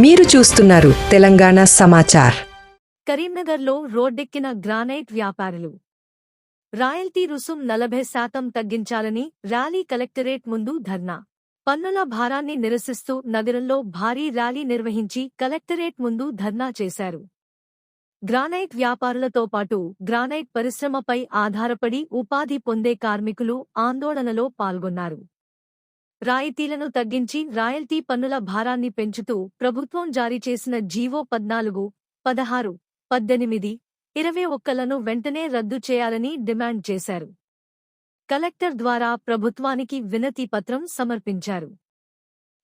మీరు చూస్తున్నారు తెలంగాణ సమాచార్. కరీంనగర్లో రోడ్డెక్కిన గ్రానైట్ వ్యాపారులు. రాయల్టీ రుసుం నలభై శాతం తగ్గించాలని ర్యాలీ కలెక్టరేట్ ముందు ధర్నా. పన్నుల భారాన్ని నిరసిస్తూ నగరంలో భారీ ర్యాలీ నిర్వహించి కలెక్టరేట్ ముందు ధర్నా చేశారు. గ్రానైట్ వ్యాపారులతో పాటు గ్రానైట్ పరిశ్రమపై ఆధారపడి ఉపాధి పొందే కార్మికులు ఆందోళనలో పాల్గొన్నారు. రాయితీలను తగ్గించి రాయల్టీ పన్నుల భారాన్ని పెంచుతూ ప్రభుత్వం జారీ చేసిన జీవో పద్నాలుగు పదహారు పద్దెనిమిది ఇరవై ఒక్కలను వెంటనే రద్దు చేయాలని డిమాండ్ చేశారు. కలెక్టర్ ద్వారా ప్రభుత్వానికి వినతి పత్రం సమర్పించారు.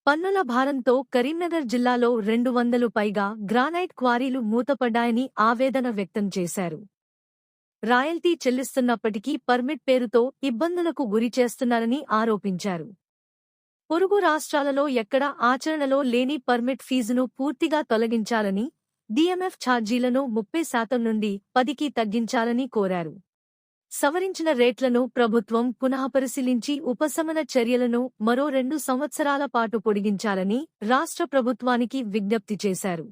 పన్నుల భారంతో కరీంనగర్ జిల్లాలో రెండు వందలు పైగా గ్రానైట్ క్వారీలు మూతపడ్డాయని ఆవేదన వ్యక్తం చేశారు. రాయల్టీ చెల్లిస్తున్నప్పటికీ పర్మిట్ పేరుతో ఇబ్బందులకు గురి చేస్తున్నారని ఆరోపించారు. పొరుగు రాష్ట్రాలలో ఎక్కడా ఆచరణలో లేని పర్మిట్ ఫీజును పూర్తిగా తొలగించాలని డిఎంఎఫ్ ఛార్జీలను ముప్పై శాతం నుండి పదికి తగ్గించాలని కోరారు. సవరించిన రేట్లను ప్రభుత్వం పునఃపరిశీలించి ఉపశమన చర్యలను మరో రెండు సంవత్సరాల పాటు పొడిగించాలని రాష్ట్ర ప్రభుత్వానికి విజ్ఞప్తి చేశారు.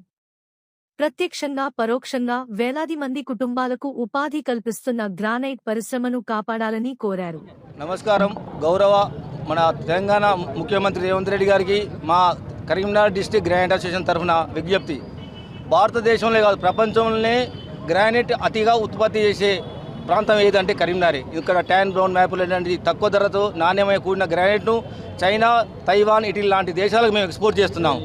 ప్రత్యక్షంగా పరోక్షంగా వేలాది మంది కుటుంబాలకు ఉపాధి కల్పిస్తున్న గ్రానైట్ పరిశ్రమను కాపాడాలని కోరారు. నమస్కారం గౌరవ మన తెలంగాణ ముఖ్యమంత్రి రేవంత్ రెడ్డి గారికి మా కరీంనగర్ డిస్టిక్ గ్రానైట్ అసోసియేషన్ తరఫున విజ్ఞప్తి. భారతదేశంలో కాదు ప్రపంచంలోనే గ్రానైట్ అతిగా ఉత్పత్తి చేసే ప్రాంతం ఏదంటే కరీంనగర్. ఇక్కడ ట్యాన్ బ్రౌన్ మ్యాపులు లాంటి తక్కువ ధరతో నాణ్యమైన కూడిన గ్రానైట్ను చైనా తైవాన్ ఇటలీ లాంటి దేశాలకు మేము ఎక్స్పోర్ట్ చేస్తున్నాం.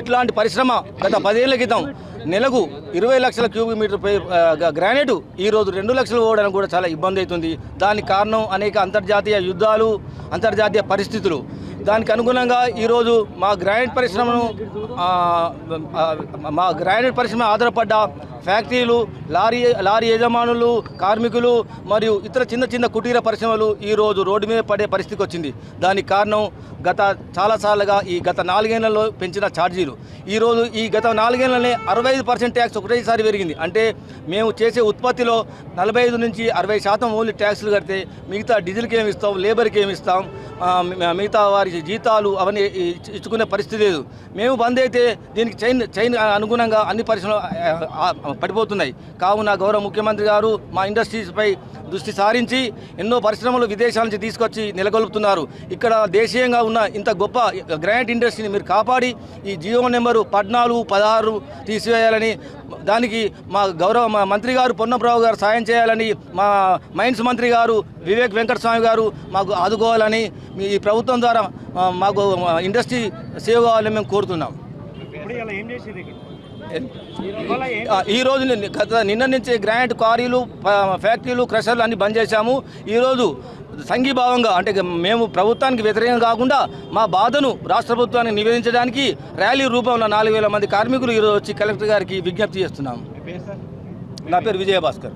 ఇట్లాంటి పరిశ్రమ గత పదేళ్ళ క్రితం నెలకు ఇరవై లక్షల క్యూబిక్ మీటర్ గ్రానైట్ ఈరోజు రెండు లక్షలు పోవడానికి కూడా చాలా ఇబ్బంది అవుతుంది. దానికి కారణం అనేక అంతర్జాతీయ యుద్ధాలు అంతర్జాతీయ పరిస్థితులు. దానికి అనుగుణంగా ఈరోజు మా గ్రానైట్ పరిశ్రమను మా గ్రానైట్ పరిశ్రమ ఆధారపడ్డ ఫ్యాక్టరీలు లారీ లారీ యజమానులు కార్మికులు మరియు ఇతర చిన్న చిన్న కుటీర పరిశ్రమలు ఈరోజు రోడ్డు మీద పడే పరిస్థితికి వచ్చింది. దానికి కారణం గత చాలాసార్లుగా ఈ గత నాలుగేళ్ళలో పెంచిన ఛార్జీలు. ఈరోజు ఈ గత నాలుగేళ్ళనే అరవై ఐదు పర్సెంట్ ట్యాక్స్ ఒకటేసారి పెరిగింది. అంటే మేము చేసే ఉత్పత్తిలో నలభై ఐదు నుంచి అరవై శాతం ఓన్లీ ట్యాక్స్లు కడితే మిగతా డీజిల్కి ఏమి ఇస్తాం లేబర్కి ఏమి ఇస్తాం మిగతా వారి జీతాలు అవన్నీ ఇచ్చుకునే పరిస్థితి లేదు. మేము బంద్ అయితే దీనికి చైన్ చైన్ అనుగుణంగా అన్ని పరిశ్రమలు పడిపోతున్నాయి. కావున గౌరవ ముఖ్యమంత్రి గారు మా ఇండస్ట్రీస్పై దృష్టి సారించి ఎన్నో పరిశ్రమలు విదేశాల నుంచి తీసుకొచ్చి నెలకొల్పుతున్నారు. ఇక్కడ దేశీయంగా ఉన్న ఇంత గొప్ప గ్రాంట్ ఇండస్ట్రీని మీరు కాపాడి ఈ జియో నెంబరు పద్నాలుగు పదహారు తీసివేయాలని దానికి మా గౌరవ మా మంత్రి గారు పొన్నప్రావు గారు సాయం చేయాలని మా మైన్స్ మంత్రి గారు వివేక్ వెంకటస్వామి గారు మాకు ఆదుకోవాలని మీ ఈ ప్రభుత్వం ద్వారా మాకు ఇండస్ట్రీ సేవ్ కావాలని మేము కోరుతున్నాం. ఈ రోజు నిన్న- గత నిన్న నుంచి గ్రానైట్ క్వారీలు ఫ్యాక్టరీలు క్రషర్లు అన్ని బంద్ చేశాము. ఈరోజు సంఘీభావంగా అంటే మేము ప్రభుత్వానికి వ్యతిరేకం కాకుండా మా బాధను రాష్ట్ర ప్రభుత్వానికి నివేదించడానికి ర్యాలీ రూపంలో నాలుగు వేల మంది కార్మికులు ఈరోజు వచ్చి కలెక్టర్ గారికి విజ్ఞప్తి సార్? నా పేరు విజయభాస్కర్.